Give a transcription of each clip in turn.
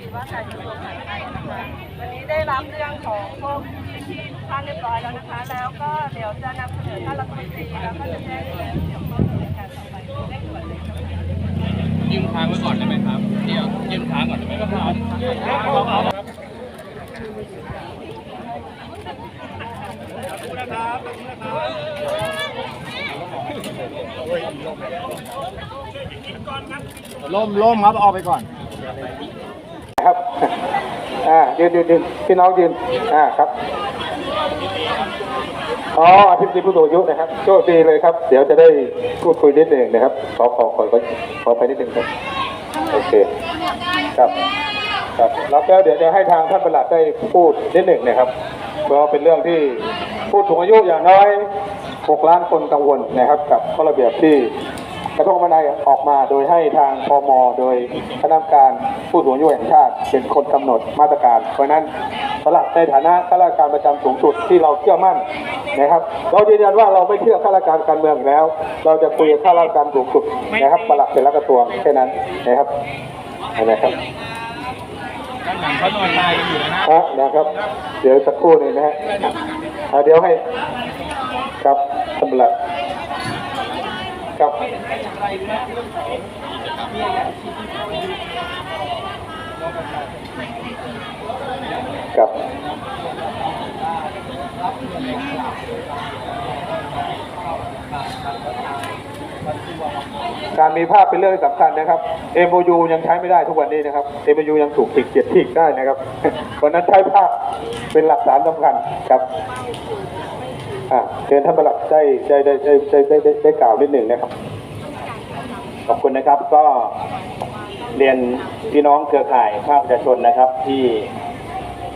รีว่าการกระทรวงมหาดไทยนะคะวันนี้ได้รับเรื่องของพวกพี่ทุกท่านเรียบร้อยแล้วนะคะ แล้วก็เดี๋ยวจะนำเสนอท่านรัฐมนตรีแล้วก็จะแจ้งเรื่องเกี่ยวข้องกับการต่อไปได้ด่วนเลยค่ะยืมค้างไว้ก่อนได้ไหมครับเดี๋ยวยืมค้างก่อนได้ไหมครับล่มล่มครับออกไปก่อน อ่ายืนยืนยืนพี่น้องยืนอ่าครับอ๋ออธิบดีผู้สูงอายุนะครับโชคดีเลยครับ เดี๋ยวจะได้พูดคุยนิดหนึ่งนะครับขอขอขอขอขอไปนิดหนึ่งครับโอเคครับครับแล้วก็เดี๋ยวจะให้ทางท่านประหลัดได้พูดนิดหนึ่งนะครับเพราะเป็นเรื่องที่ผู้สูงอายุอย่างน้อย 6 ล้านคนกังวลนะครับ กับข้อระเบียบที่ กระทรวงคมนาคมออกมาโดยให้ทางพมโดยคณะกรรมการผู้สูงอายุแห่งชาติเป็นคนกำหนดมาตรการ เพราะฉะนั้นประหลัดในฐานะข้าราชการประจำสูงสุดที่เราเชื่อมั่นนะครับ เรายืนยันว่าเราไม่เชื่อข้าราชการการเมืองแล้ว เราจะคุยกับข้าราชการสูงสุดนะครับประหลัดเป็นรัฐกระทรวงแค่นั้นนะครับนะครับด้านหลังเขานอนตายกันอยู่นะฮะฮะนะครับ เดี๋ยวสักครู่หนึงนะฮะอ่าเดี๋ยวให้ครับสำหรับ ครับครับการมีภาพเป็นเรื่องสำคัญนะครับ MOU ยังใช้ไม่ได้ทุกวันนี้นะครับ MOU ยังถูกผิดเกียรติได้นะครับวันนั้นใช้ภาพเป็นหลักฐานสำคัญครับ อ่าเชิญท่านประหลัดได้ได้ได้ได้ได้ไดได้ได้กล่าวนิดหนึ่งนะครับ ขอบคุณนะครับก็เรียนพี่น้องเครือข่ายภาคประชาชนนะครับ ที่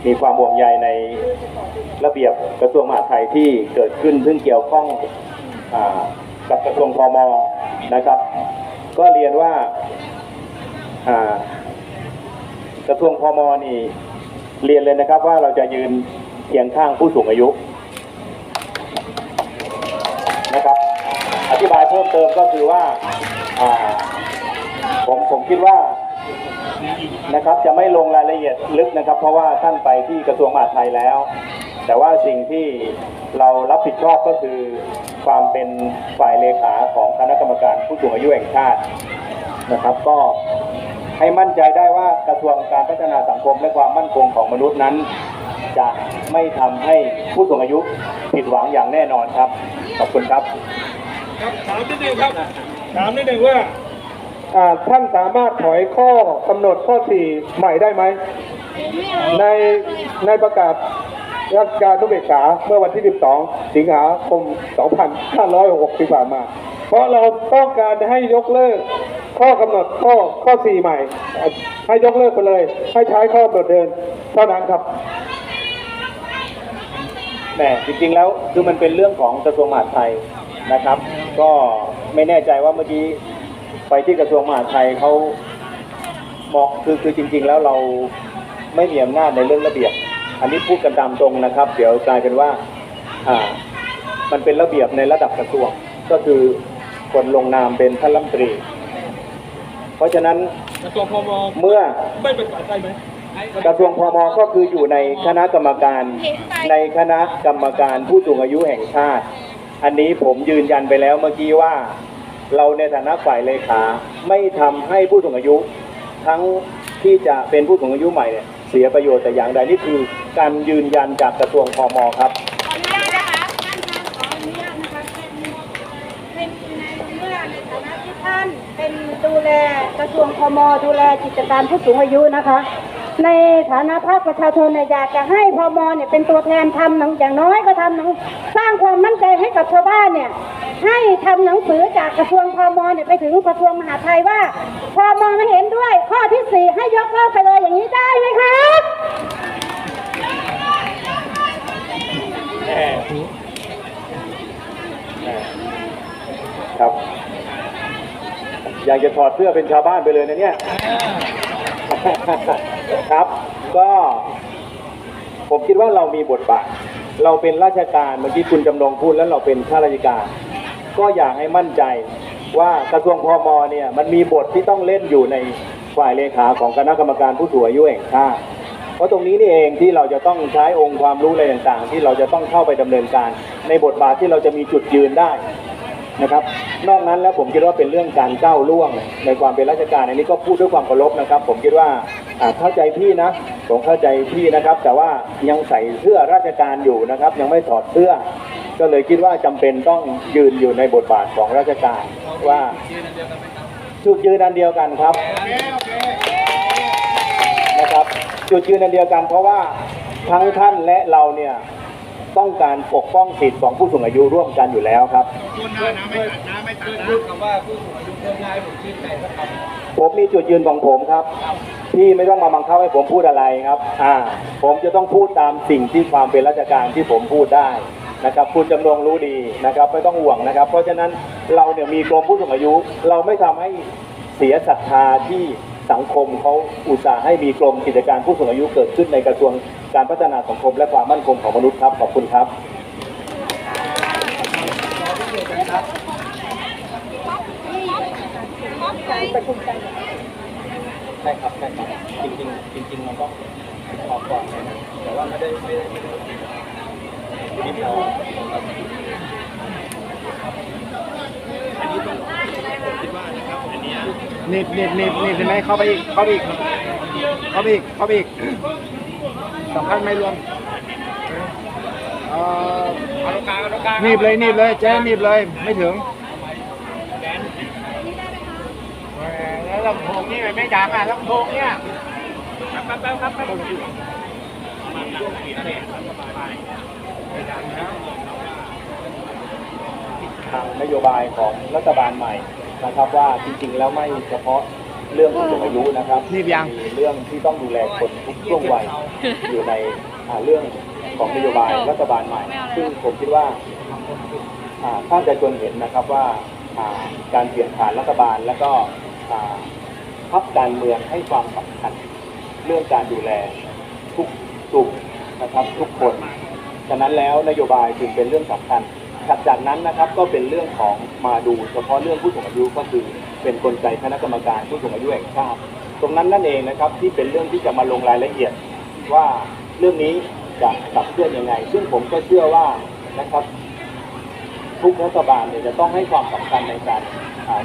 มีความห่วงใยในระเบียบกระทรวงมหาดไทยที่เกิดขึ้นซึ่งเกี่ยวข้องกับกระทรวงพมนะครับ ก็เรียนว่ากระทรวงพมนี่เรียนเลยนะครับว่าเราจะยืนเคียงข้างผู้สูงอายุ เติมก็คือว่าผมผมคิดว่านะครับจะไม่ลงรายละเอียดลึกนะครับ เพราะว่าท่านไปที่กระทรวงมหาดไทยแล้ว แต่ว่าสิ่งที่เรารับผิดชอบก็คือความเป็นฝ่ายเลขาของคณะกรรมการผู้สูงอายุแห่งชาตินะครับ ก็ให้มั่นใจได้ว่ากระทรวงการพัฒนาสังคมและความมั่นคงของมนุษย์นั้น จะไม่ทำให้ผู้สูงอายุผิดหวังอย่างแน่นอนครับ ขอบคุณครับ ครับถามนิดนึงครับ ถามนิดนึงว่าอ่าท่านสามารถถอยข้อกำหนดข้อ 4 ใหม่ได้ไหม ในในประกาศราชการทุกเบกษาเมื่อวันที่ 12 สิงหาคม 2506ที่ผ่านมา เพราะเราต้องการให้ยกเลิกข้อกำหนดข้อข้อ 4 ใหม่ ให้ยกเลิกไปเลย ให้ใช้ข้อกำหนดเดินเท่านั้นครับแหมจริงๆแล้วคือมันเป็นเรื่องของกระทรวงมหาดไทย นะครับ ก็ไม่แน่ใจว่าเมื่อกี้ไปที่กระทรวงมหาดไทยเขาบอกคือคือจริง ๆ แล้วเราไม่มีอำนาจในเรื่องระเบียบ อันนี้พูดกันตามตรงนะครับ เดี๋ยวกลายเป็นว่าอ่ามันเป็นระเบียบในระดับกระทรวง ก็คือคนลงนามเป็นท่านรัฐมนตรี เพราะฉะนั้นกระทรวงพมเมื่อไม่เป็นฝ่ายไทยไหมกระทรวงพมก็คืออยู่ในคณะกรรมการในคณะกรรมการผู้สูงอายุแห่งชาติ อันนี้ผมยืนยันไปแล้วเมื่อกี้ว่า เราในฐานะฝ่ายเลขาไม่ทำให้ผู้สูงอายุ ทั้งที่จะเป็นผู้สูงอายุใหม่เนี่ยเสียประโยชน์แต่อย่างใดนี่คือ การยืนยันจากกระทรวงพมครับขออนุญาตนะคะท่านคะขออนุญาตนะคะเป็นในเมื่อในฐานะที่ท่านเป็นดูแลกระทรวงพมดูแลกิจการผู้สูงอายุนะคะ ในฐานะภาคประชาชนเนี่ยอยากจะให้พมเนี่ยเป็นตัวแทนทำหนังอย่างน้อยก็ทำหนังสร้างความมั่นใจให้กับชาวบ้านเนี่ยให้ทำหนังสือจากกระทรวงพมเนี่ยไปถึงกระทรวงมหาดไทยว่าพมไม่เห็นด้วย ข้อที่สี่ให้ยกเลิกไปเลยอย่างนี้ได้ไหมคะครับ อยากจะถอดเสื้อเป็นชาวบ้านไปเลยนะเนี่ย ครับ ก็ผมคิดว่าเรามีบทบาท เราเป็นราชการเมื่อกี้คุณจำนงพูดแล้วเราเป็นข้าราชการ ก็อยากให้มั่นใจว่ากระทรวงพมเนี่ยมันมีบทที่ต้องเล่นอยู่ในฝ่ายเลขาของคณะกรรมการผู้สูงอายุแห่งชาติเพราะตรงนี้นี่เองที่เราจะต้องใช้องค์ความรู้อะไรต่างๆ ที่เราจะต้องเข้าไปดำเนินการ ในบทบาทที่เราจะมีจุดยืนได้ นะครับ นอกนั้นแล้วผมคิดว่าเป็นเรื่องการก้าวล่วงในความเป็นราชการอันนี้ก็พูดด้วยความเคารพนะครับ ผมคิดว่าเข้าใจพี่นะผมเข้าใจพี่นะครับ แต่ว่ายังใส่เสื้อราชการอยู่นะครับ ยังไม่ถอดเสื้อ ก็เลยคิดว่าจำเป็นต้องยืนอยู่ในบทบาทของราชการว่าจุดยืนอันเดียวกันครับนะครับจุดยืนอันเดียวกัน เพราะว่าทั้งท่านและเราเนี่ย ต้องการปกป้องสิทธิของผู้สูงอายุร่วมกันอยู่แล้วครับผมมีจุดยืนของผมครับ พี่ไม่ต้องมาบังคับให้ผมพูดอะไรครับ อ่า ผมจะต้องพูดตามสิ่งที่ความเป็นราชการที่ผมพูดได้นะครับคุณจำนงรู้ดีนะครับไม่ต้องห่วงนะครับ เพราะฉะนั้นเราเนี่ยมีกรมผู้สูงอายุ เราไม่ทำให้เสียศรัทธาที่ สังคมเขาอุตส่าห์ให้มีกรมกิจการผู้สูงอายุเกิดขึ้นในกระทรวงการพัฒนาสังคม และความมั่นคงของมนุษย์ครับขอบคุณครับใช่ครับใช่ครับจริงๆจริงมันต้อออกก่อนนะแต่ว่าไม่ได้ไม่ได้ไม่ได้ อันนี้ต้องผมคิดว่านะครับอันเนี้ยหนีบหนีบหนีบหนีบเห็นไหมเข้าไปอีกเข้าไปอีกเข้าไปอีกเข้าไปอีกสำคัญไม่รวมเอ่อเอาตรงกลางเอาตรงกลางหนีบเลยหนีบเลยเจ๊หนีบเลยไม่ถึงแล้วลำโพงนี่ไม่ดังอะลำโพงเนี่ยแป๊บแป๊บครับแป๊บ ทางนโยบายของรัฐบาลใหม่นะครับว่าจริงๆแล้วไม่เฉพาะเรื่องผู้สูงอายุนะครับนี่ยัง มีเรื่องที่ต้องดูแลคนทุกช่วงวัยอยู่ในอ่าเรื่องของนโยบายรัฐบาลใหม่ ซึ่งผมคิดว่าอ่าท่านจะชวนเห็นนะครับว่าอ่าการเปลี่ยนผ่านรัฐบาลแล้วก็อ่าพักการเมืองให้ความสำคัญเรื่องการดูแลทุกกลุ่มนะครับทุกคน ฉะนั้นแล้วนโยบายจึงเป็นเรื่องสำคัญถัด จากนั้นนะครับก็เป็นเรื่องของมาดูเฉพาะเรื่องผู้สูงอายุก็คือเป็นกลไกคณะกรรมการผู้สูงอายุแห่งชาติตรงนั้นนั่นเองนะครับที่เป็นเรื่องที่จะมาลงรายละเอียดว่าเรื่องนี้จะขับเคลื่อนยังไง ซึ่งผมก็เชื่อว่านะครับ ทุกรัฐบาลเนี่ยจะต้องให้ความสำคัญในการ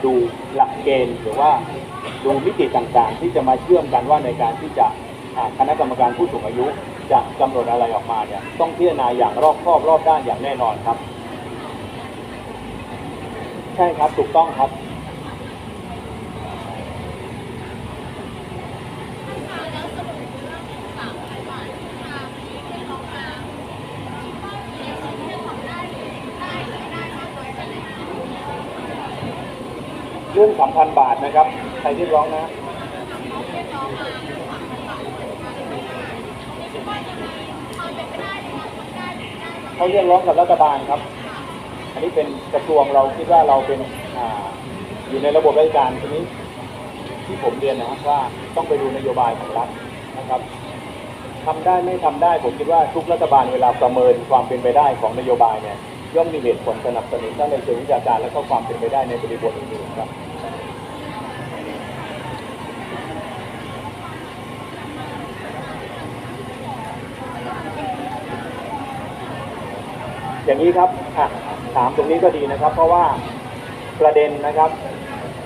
ดูหลักเกณฑ์หรือว่าดูมิติต่างๆ ที่จะมาเชื่อมกันว่าในการที่จะคณะกรรมการผู้สูงอายุ จะกำหนดอะไรออกมาเนี่ยต้องพิจารณาอย่างรอบคอบรอบด้านอย่างแน่นอนครับ ช่ครับ ถูกต้องครับ เรื่องสามพันบาทนะครับ ใครที่ร้องนะเขาเรียกร้องกับรัฐบาลครับ อันนี้เป็นกระทรวงเราคิดว่าเราเป็นออยู่ในระบบราชการทีนี้ที่ผมเรียนนะครับว่าต้องไปดูนโยบายของรัฐนะครับทำได้ไม่ทำได้ผมคิดว่าทุกรัฐบาลเวลาประเมินความเป็นไปได้ของนโยบายเนี่ยย่อมมีเหตุผลสนับสนุนทั้งในเชิงวิชาการและก็ความเป็นไปได้ในบริบทอื่นๆครับ อย่างนี้ครับอะถามตรงนี้ก็ดีนะครับ เพราะว่าประเด็นนะครับ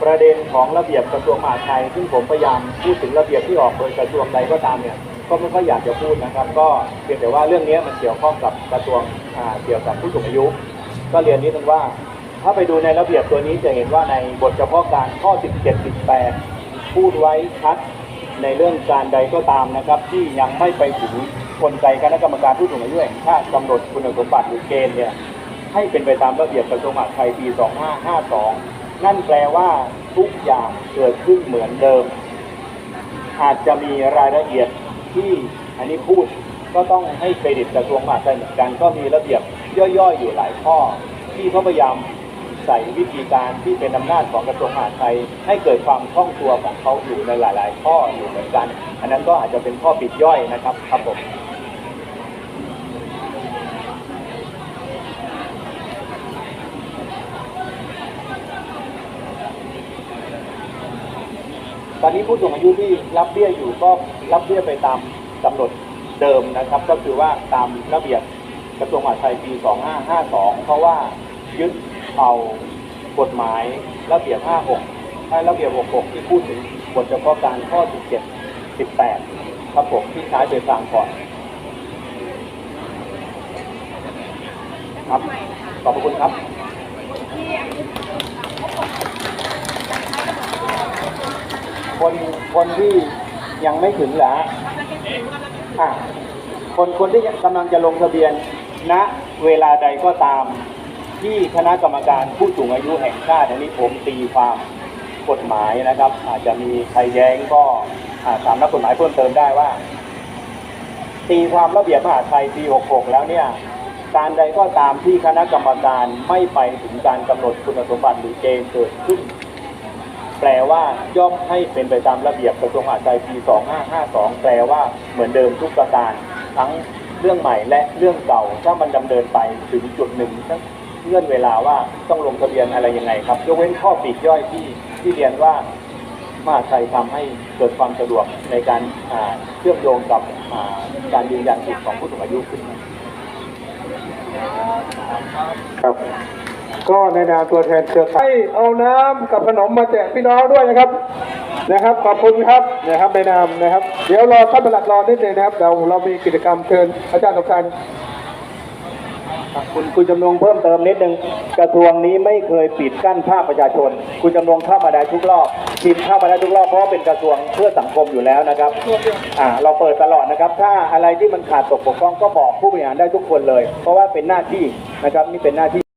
ประเด็นของระเบียบกระทรวงมหาดไทย ซึ่งผมพยายามพูดถึงระเบียบที่ออกโดยกระทรวงใดก็ตามเนี่ยก็ไม่ค่อยอยากจะพูดนะครับ ก็เพียงแต่ว่าเรื่องนี้มันเกี่ยวข้องกับกระทรวงเกี่ยวกับผู้สูงอายุ ก็เรียนนิดนึงว่า ถ้าไปดูในระเบียบตัวนี้จะเห็นว่าในบทเฉพาะการข้อ 17 18 พูดไว้ชัดในเรื่องการใดก็ตามนะครับ ที่ยังไม่ไปถึง กลไกคณะกรรมการผู้สูงอายุแห่งชาติกำหนดคุณสมบัติหรือเกณฑ์เนี่ยให้เป็นไปตามระเบียบกระทรวงมหาดไทยปี 2552 นั่นแปลว่าทุกอย่างเกิดขึ้นเหมือนเดิม อาจจะมีรายละเอียดที่อันนี้พูดก็ต้องให้เครดิตกระทรวงมหาดไทยเหมือนกันก็มีระเบียบย่อยๆ อยู่หลายข้อ ที่เขาพยายามใส่วิธีการที่เป็นอำนาจของกระทรวงมหาดไทยให้เกิดความคล่องตัวของเขาอยู่ในหลาย ๆ ข้ออยู่เหมือนกัน อันนั้นก็อาจจะเป็นข้อปิดย่อยนะครับครับผม ตอนนี้ผู้สูงอายุที่รับเบี้ยอยู่ก็รับเบี้ยไปตามกำหนดเดิมนะครับ ก็คือว่าตามระเบียบกระทรวงมหาดไทยปี 2552 เพราะว่ายึดเอากฎหมายระเบียบ 56ให้ระเบียบ 66 ที่พูดถึงบทเฉพาะการข้อ 17 18 ครับผมที่ใช้ไปฟังก่อน ครับ ขอบคุณครับ คนคนที่ยังไม่ถึงเหรอฮะอะคนคนที่กำลังจะลงทะเบียนณเวลาใดก็ตาม ที่คณะกรรมการผู้สูงอายุแห่งชาติอันนี้ผมตีความกฎหมายนะครับ อาจจะมีใครแย้งก็อ่าตามนักกฎหมายเพิ่มเติมได้ว่า ตีความระเบียบมหาไทยปี 66 แล้วเนี่ยการใดก็ตามที่คณะกรรมการไม่ไปถึงการกำหนดคุณสมบัติหรือเกณฑ์เกิดขึ้น แปลว่าย่อมให้เป็นไปตามระเบียบกระทรวงมหาดไทยปี 2552 แปลว่าเหมือนเดิมทุกประการ ทั้งเรื่องใหม่และเรื่องเก่า ถ้ามันดำเนินไปถึงจุดหนึ่งทั้งเงื่อนเวลาว่าต้องลงทะเบียนอะไรยังไงครับ ยกเว้นข้อปีกย่อยที่ที่เรียนว่ามหาดไทยทำให้เกิดความสะดวกในการเชื่อมโยงกับการยืนยันสิทธิของผู้สูงอายุขึ้นครับ ก็ในนามตัวแทนเครือข่ายเอาน้ำกับขนมมาแจกพี่น้องด้วยนะครับนะครับ ขอบคุณครับนะครับในนามนะครับ เดี๋ยวรอท่านประหลัดรอนิดนึงนะครับเราเรามีกิจกรรมเชิญอาจารย์สำคัญคุณคุณจำนงเพิ่มเติมนิดนึงกระทรวงนี้ไม่เคยปิดกั้นภาคประชาชน คุณจำนงเข้ามาได้ทุกรอบทีมเข้ามาได้ทุกรอบเพราะเป็นกระทรวงเพื่อสังคมอยู่แล้วนะครับอ่าเราเปิดตลอดนะครับ ถ้าอะไรที่มันขาดตกบกพร่องก็บอกผู้บริหารได้ทุกคนเลย เพราะว่าเป็นหน้าที่นะครับนี่เป็นหน้าที่